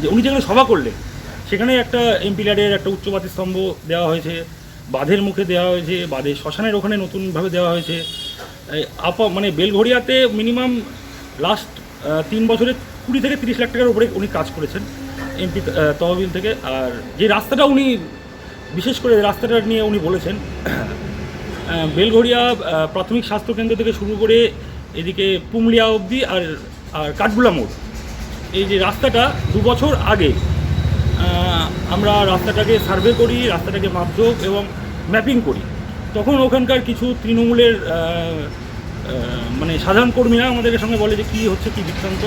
যে উনি যেখানে সভা করলেন, সেখানে একটা এমপি ল্যাডের একটা উচ্চবাতি স্তম্ভ দেওয়া হয়েছে, বাঁধের মুখে দেওয়া হয়েছে, বাঁধের শ্মশানের ওখানে নতুনভাবে দেওয়া হয়েছে। আপা মানে বেলঘড়িয়াতে মিনিমাম লাস্ট তিন বছরে কুড়ি থেকে তিরিশ লাখ টাকার উপরে উনি কাজ করেছেন এমপি তহবিল থেকে। আর যে রাস্তাটা উনি, বিশেষ করে রাস্তাটা নিয়ে উনি বলেছেন বেলঘড়িয়া প্রাথমিক স্বাস্থ্যকেন্দ্র থেকে শুরু করে এদিকে পুমলিয়া অবধি আর আর কাঠগুলা মোড়। এই যে রাস্তাটা দু বছর আগে আমরা রাস্তাটাকে সার্ভে করি, রাস্তাটাকে মাপজোক এবং ম্যাপিং করি। তখন ওখানকার কিছু তৃণমূলের মানে সাধারণ কর্মীরা আমাদের সঙ্গে বলে যে কী হচ্ছে, কী বৃত্তান্ত,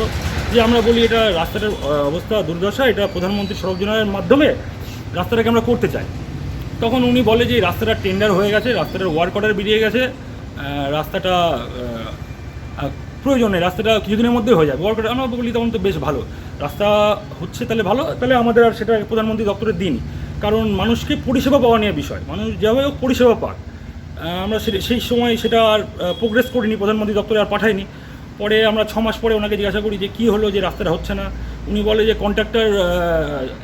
যে আমরা বলি এটা রাস্তাটার অবস্থা দুর্দশা, এটা প্রধানমন্ত্রী সড়ক যোজনার মাধ্যমে রাস্তাটাকে আমরা করতে চাই। তখন উনি বলে যে রাস্তাটা টেন্ডার হয়ে গেছে, রাস্তাটার ওয়ার্ক অর্ডার বেরিয়ে গেছে রাস্তাটা প্রয়োজনে, রাস্তাটা কিছুদিনের মধ্যে হয়ে যাবে। ওয়ার্ক অর্ডার আমরা বলি তখন তো বেশ ভালো। রাস্তা হচ্ছে তাহলে ভালো, তাহলে আমাদের আর সেটা প্রধানমন্ত্রী দপ্তরের দিন কারণ মানুষকে পরিষেবা পাওয়া নিয়ে বিষয়। মানুষ যেভাবে হোক পরিষেবা পাক। আমরা সেই সময় সেটা আর প্রোগ্রেস করিনি, প্রধানমন্ত্রী দপ্তরে আর পাঠাইনি। পরে আমরা ছ মাস পরে ওনাকে জিজ্ঞাসা করি যে, কী হলো যে রাস্তাটা হচ্ছে না? উনি বলে যে কন্ট্রাক্টর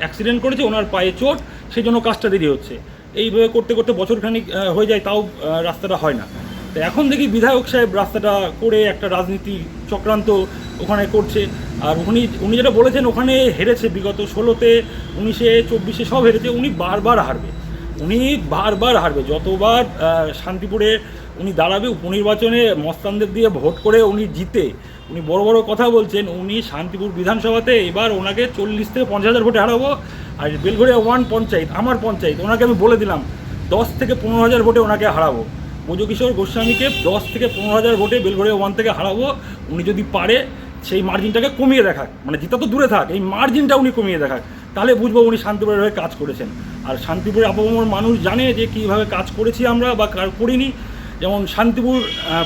অ্যাক্সিডেন্ট করেছে, ওনার পায়ে চোট সেই জন্য কাজটা দেরি হচ্ছে। এইভাবে করতে করতে বছরখানিক হয়ে যায়, তাও রাস্তাটা হয় না। তো এখন দেখি বিধায়ক সাহেব রাস্তাটা করে একটা রাজনীতি চক্রান্ত ওখানে করছে। আর উনি উনি যেটা বলেছেন, ওখানে হেরেছে বিগত ষোলোতে, উনিশে, চব্বিশে সব হেরেছে, উনি বারবার হারবে। উনি বারবার হারবে। যতবার শান্তিপুরে উনি দাঁড়াবে, উপনির্বাচনে মস্তানদের দিয়ে ভোট করে উনি জিতে, উনি বড় বড় কথা বলছেন, উনি শান্তিপুর বিধানসভাতে এবার ওনাকে চল্লিশ থেকে পঞ্চাশ হাজার ভোটে হারাবো, আর বেলঘড়িয়া ওয়ান পঞ্চায়েত, আমার পঞ্চায়েত, ওনাকে আমি বলে দিলাম, দশ থেকে পনেরো হাজার ভোটে ওনাকে হারাবো। ব্রজকিশোর গোস্বামীকে দশ থেকে পনেরো হাজার ভোটে বেলঘড়িয়া ওয়ান থেকে হারাবো, উনি যদি পারে, সেই মার্জিনটাকে কমিয়ে দেখাক। মানে যেটা তো দূরে থাক, এই মার্জিনটা উনি কমিয়ে দেখাক। তাহলে বুঝব উনি শান্তিপুরের হয়ে কাজ করেছেন। আর শান্তিপুরের আপামর মানুষ জানে যে কীভাবে কাজ করেছি আমরা বা কার করিনি। যেমন শান্তিপুর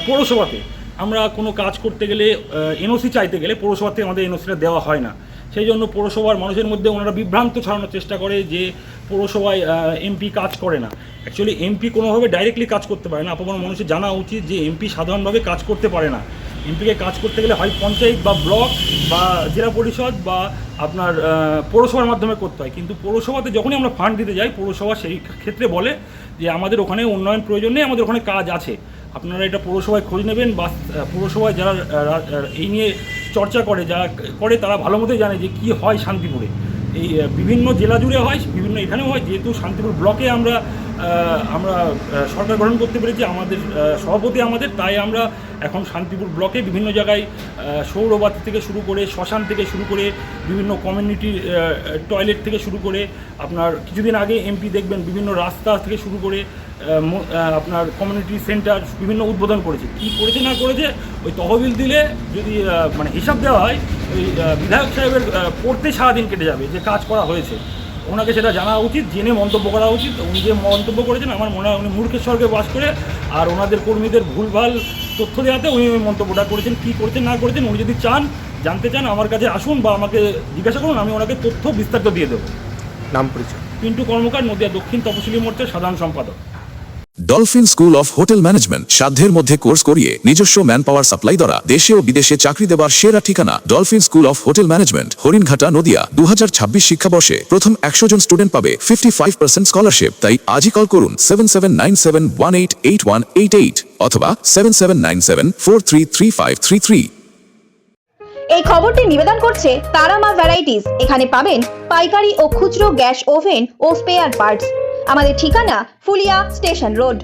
পৌরসভাতে আমরা কোনো কাজ করতে গেলে এনওসি চাইতে গেলে পৌরসভাতে আমাদের এনওসিটা দেওয়া হয় না। সেই জন্য পৌরসভার মানুষের মধ্যে ওনারা বিভ্রান্ত ছড়ানোর চেষ্টা করে যে পৌরসভায় এমপি কাজ করে না। অ্যাকচুয়ালি এমপি কোনোভাবে ডাইরেক্টলি কাজ করতে পারে না। আপামর মানুষের জানা উচিত যে এমপি সাধারণভাবে কাজ করতে পারে না। এমপিকে কাজ করতে গেলে হয় পঞ্চায়েত বা ব্লক বা জেলা পরিষদ বা আপনার পৌরসভার মাধ্যমে করতে হয়। কিন্তু পৌরসভাতে যখনই আমরা ফান্ড দিতে যাই, পৌরসভা সেই ক্ষেত্রে বলে যে আমাদের ওখানে উন্নয়ন প্রয়োজন নেই, আমাদের ওখানে কাজ আছে। আপনারা এটা পৌরসভায় খোঁজ নেবেন বা পৌরসভায় যারা এই নিয়ে চর্চা করে, যারা করে তারা ভালো মতোই জানে যে কী হয় শান্তিপুরে। এই বিভিন্ন জেলা জুড়ে হয়, বিভিন্ন এখানেও হয়। যেহেতু শান্তিপুর ব্লকে আমরা আমরা সরকার গঠন করতে পেরেছি, আমাদের সভাপতি আমাদের, তাই আমরা এখন শান্তিপুর ব্লকে বিভিন্ন জায়গায় সৌরবাতি থেকে শুরু করে, শ্মশান থেকে শুরু করে, বিভিন্ন কমিউনিটি টয়লেট থেকে শুরু করে, আপনার কিছুদিন আগে এমপি দেখবেন, বিভিন্ন রাস্তা থেকে শুরু করে আপনার কমিউনিটি সেন্টার বিভিন্ন উদ্বোধন করেছে। কী করেছে, না করেছে, ওই তহবিল দিলে যদি মানে হিসাব দেওয়া হয়, ওই বিধায়ক সাহেবের পড়তে সারাদিন কেটে যাবে, যে কাজ করা হয়েছে। ওনাকে সেটা জানা উচিত জেনে মন্তব্য করা উচিত উনি যে মন্তব্য করেছেন আমার মনে হয় উনি মূর্খের স্বর্গে বাস করে আর ওনাদের কর্মীদের ভুলভাল তথ্য দেওয়াতে উনি ওই মন্তব্যটা করেছেন কী করেছেন না করেছেন উনি যদি চান জানতে চান আমার কাছে আসুন বা আমাকে জিজ্ঞাসা করুন আমি ওনাকে তথ্য বিস্তারিত দিয়ে দেবো। নাম পরিচয়। পিন্টু কর্মকার নদিয়া দক্ষিণ তপশিলি মোর্চার সাধারণ সম্পাদক। Dolphin School of Hotel Management সাধ্যের মধ্যে কোর্স করিয়ে নিজস্ব ম্যান পাওয়ার সাপ্লাই দ্বারা দেশে ও বিদেশে চাকরি দেবার সেরা ঠিকানা Dolphin School of Hotel Management Haringhata, Nadia. দু শিক্ষাবর্ষে প্রথম একশো জন স্টুডেন্ট পাবে ফিফটি ফাইভ পার্সেন্ট স্কলারশিপ তাই আজই কল করুন সেভেন সেভেন নাইন অথবা সেভেন এই খবরটি নিবেদন করছে তারামা ভ্যারাইটিস এখানে পাবেন পাইকারি ও খুচরো গ্যাস, ওভেন ও স্পেয়ার পার্টস আমাদের ঠিকানা ফুলিয়া স্টেশন রোড।